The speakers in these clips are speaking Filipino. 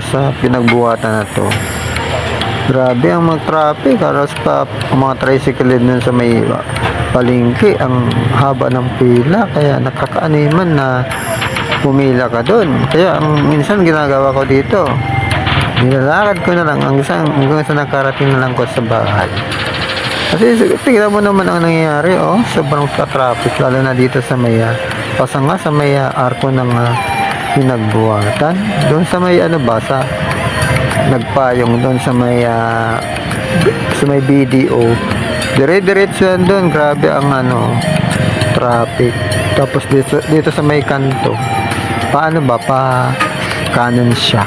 sa pinagbuhatan na to. Grabe ang mag-traffic. Halos pa ang mga tricycle din sa may palengke. Ang haba ng pila. Kaya nakakaaniman na pumila ka doon. Kaya ang minsan ginagawa ko dito. Nilalakad ko na lang hanggang sa, hanggang sa nakarating na lang ko sa bahay. Kasi tingnan mo naman ang nangyayari, oh. Sobrang ka-traffic, lalo na dito sa may, ah, pasanga sa may ah, arko ng ah, pinagbuhatan. Doon sa may, ano ba, sa nagpayong doon sa may, ah, sa may BDO. Dire-diretso yan doon, grabe ang ano, traffic. Tapos dito, dito sa may kanto, paano ba, pa kanan siya.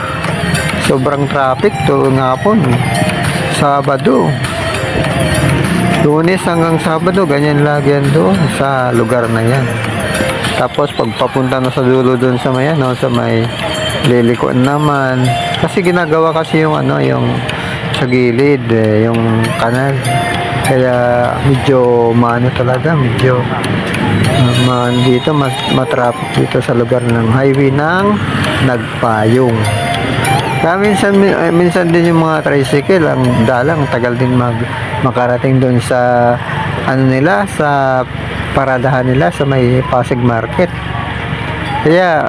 Sobrang traffic to nga po, Sabado. Lunes hanggang Sabado, ganyan lagi yan doon sa lugar na yan. Tapos pag papunta na sa dulo doon sa may ano, sa may lilikuan naman. Kasi ginagawa kasi yung ano, yung sa gilid, eh, yung kanal. Kaya medyo maano talaga, medyo man dito, mas matraffic dito sa lugar ng highway ng nagpayong. Kaya minsan, eh, minsan din yung mga tricycle, ang dalang, tagal din mag, makarating doon sa, ano nila, sa paradahan nila sa may Pasig Market. Kaya,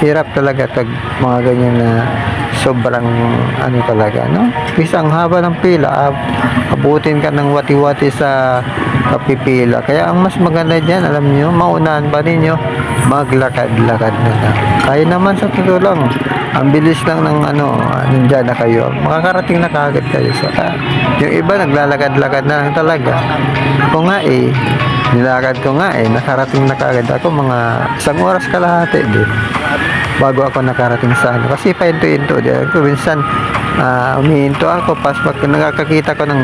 hirap talaga tag mga ganyan na sobrang ano talaga, no? Isang haba ng pila, ab- abutin ka ng wati-wati sa kapipila. Kaya ang mas maganda dyan, alam niyo, maunahan pa ninyo, maglakad-lakad na lang. Kaya naman sa totoo lang, ang bilis lang ng ano, nandyan na kayo. Makakarating na kagad kayo sa yung iba naglalakad-lakad na lang talaga. Ako nga eh, nilakad ko nga eh, nakarating na kagad ako mga isang oras kalahati din bago ako nakarating sa ano. Kasi pahinto-hinto din. Ako minsan, uh, umihinto ako. Pas pag nakakakita ko ng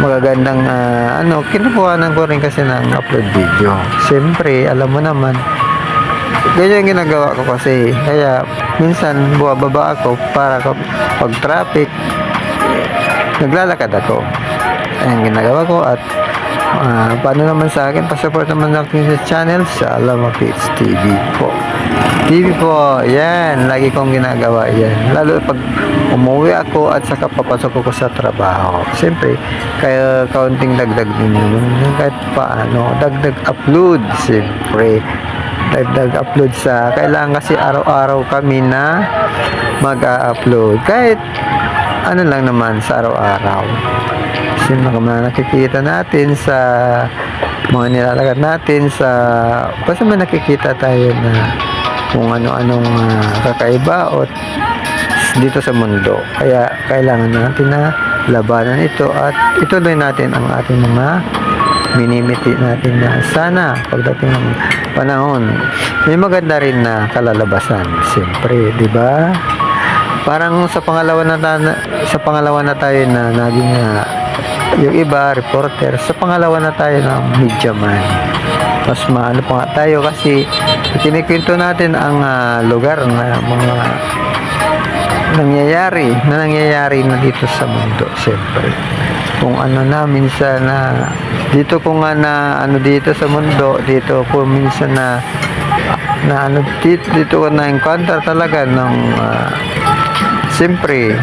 magagandang, ah, ano, kinukuhanan ko rin kasi ng upload video. Siyempre, alam mo naman, ganyan ginagawa ko kasi. Kaya, minsan, buwababa ako para pag traffic, naglalakad ako. Ayan ginagawa ko at ah, paano naman sa akin, pasupport naman natin sa channel sa Alama Kids TV po. TV po, yan, lagi kong ginagawa yan. Lalo pag umuwi ako at saka papasok ako sa trabaho. Siyempre, kaya kaunting dagdag din yun. Kahit paano, dagdag upload, siyempre. Dagdag upload sa, kailangan kasi araw-araw kami na mag-upload. Kahit ano lang naman sa araw-araw. Kasi mga nakikita natin sa mga nilalagad natin sa basta may nakikita tayo na kung ano-anong ah, kakaiba o dito sa mundo. Kaya kailangan natin na labanan ito at ituloy natin ang ating mga minimiti natin na sana pagdating ng panahon may maganda rin na kalalabasan siyempre di ba parang sa pangalawa na ta- sa pangalawa na tayo na naging ah, yung iba reporter sa pangalawa na tayo ng media man. Mas maano pa nga tayo kasi kinikwento natin ang ah, lugar na mga nangyayari na nangyayari na dito sa mundo siyempre. Kung ano na minsan na dito ko nga na ano dito sa mundo dito po minsan na na ano dito, dito ko na encounter talaga ng ah, siyempre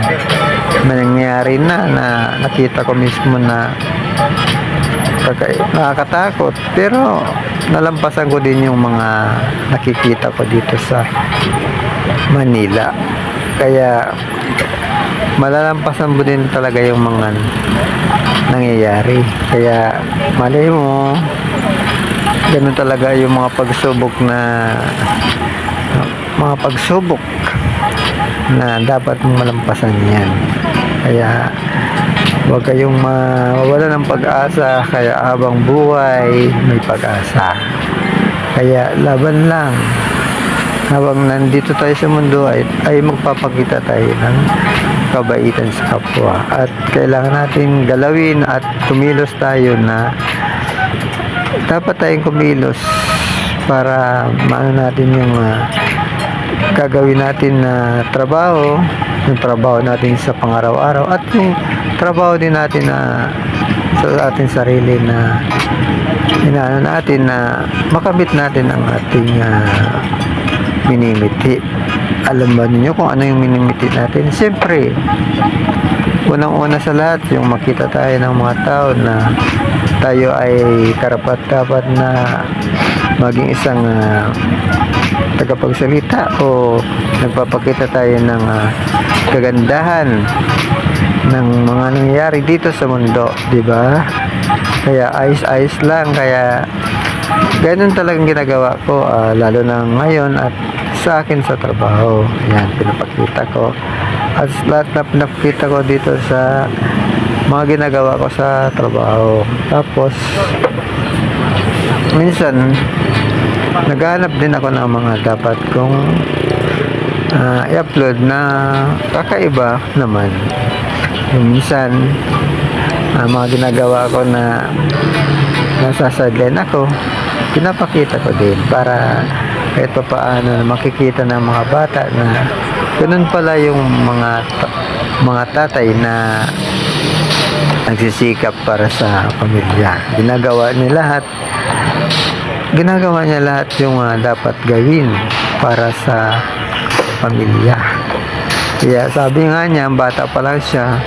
may nangyayari na na nakita ko mismo na kaka- nakakatakot. Pero nalampasan ko din yung mga nakikita ko dito sa Manila. Kaya malalampasan mo din talaga yung mga nangyayari. Kaya malay mo ganun talaga yung mga pagsubok na mga pagsubok na dapat mong malampasan yan. Kaya huwag kayong mawawala ng pag-asa kaya habang buhay may pag-asa. Kaya laban lang. Habang nandito tayo sa mundo ay, ay magpapakita tayo ng kabaitan sa kapwa. At kailangan natin galawin at kumilos tayo na dapat tayong kumilos para maano natin yung ah, gagawin natin na trabaho yung trabaho natin sa pangaraw-araw at yung trabaho din natin na sa ating sarili na inaano natin na makamit natin ang ating ah, minimiti alam ba ninyo kung ano yung minimiti natin? Siyempre, unang-una sa lahat, yung makita tayo ng mga tao na tayo ay karapat-dapat na maging isang ah, tagapagsalita o nagpapakita tayo ng ah, kagandahan ng mga nangyayari dito sa mundo, di ba? Kaya ayos-ayos lang, kaya ganun talagang ginagawa ko, ah, lalo na ngayon at sa akin sa trabaho. Yan, pinapakita ko. At lahat na pinapakita ko dito sa mga ginagawa ko sa trabaho. Tapos, minsan, naghanap din ako ng mga dapat kong ah, i-upload na kakaiba naman. Minsan, ah, mga ginagawa ko na nasa sideline ako, pinapakita ko din para kahit pa paano makikita ng mga bata na ganun pala yung mga mga tatay na nagsisikap para sa pamilya. Ginagawa niya lahat ginagawa niya lahat yung ah, dapat gawin para sa pamilya. Kaya sabi nga niya, bata pa lang siya,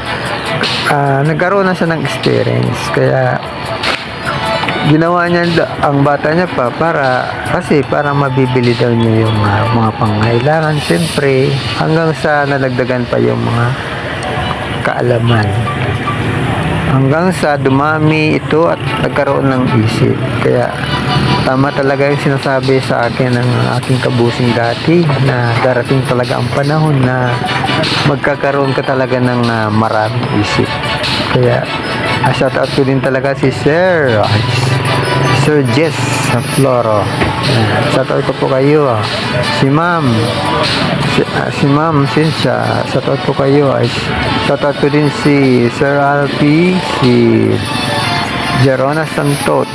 ah, nagkaroon na siya ng experience. Kaya ginawa niya ang bata niya pa para kasi para mabibili daw niya yung ah, mga pangailangan siyempre hanggang sa nalagdagan pa yung mga kaalaman. Hanggang sa dumami ito at nagkaroon ng isip. Kaya tama talaga yung sinasabi sa akin ng aking kabusing dati na darating talaga ang panahon na magkakaroon ka talaga ng ah, maraming isip. Kaya uh, shout out ko din talaga si Sir Sir Jess Floro Ayan, shout out ko po kayo ah. si Ma'am si, ah, si Ma'am Cynthia shout out ko kayo. Ay shout out ko din si Sir Alpi si Jerona Santot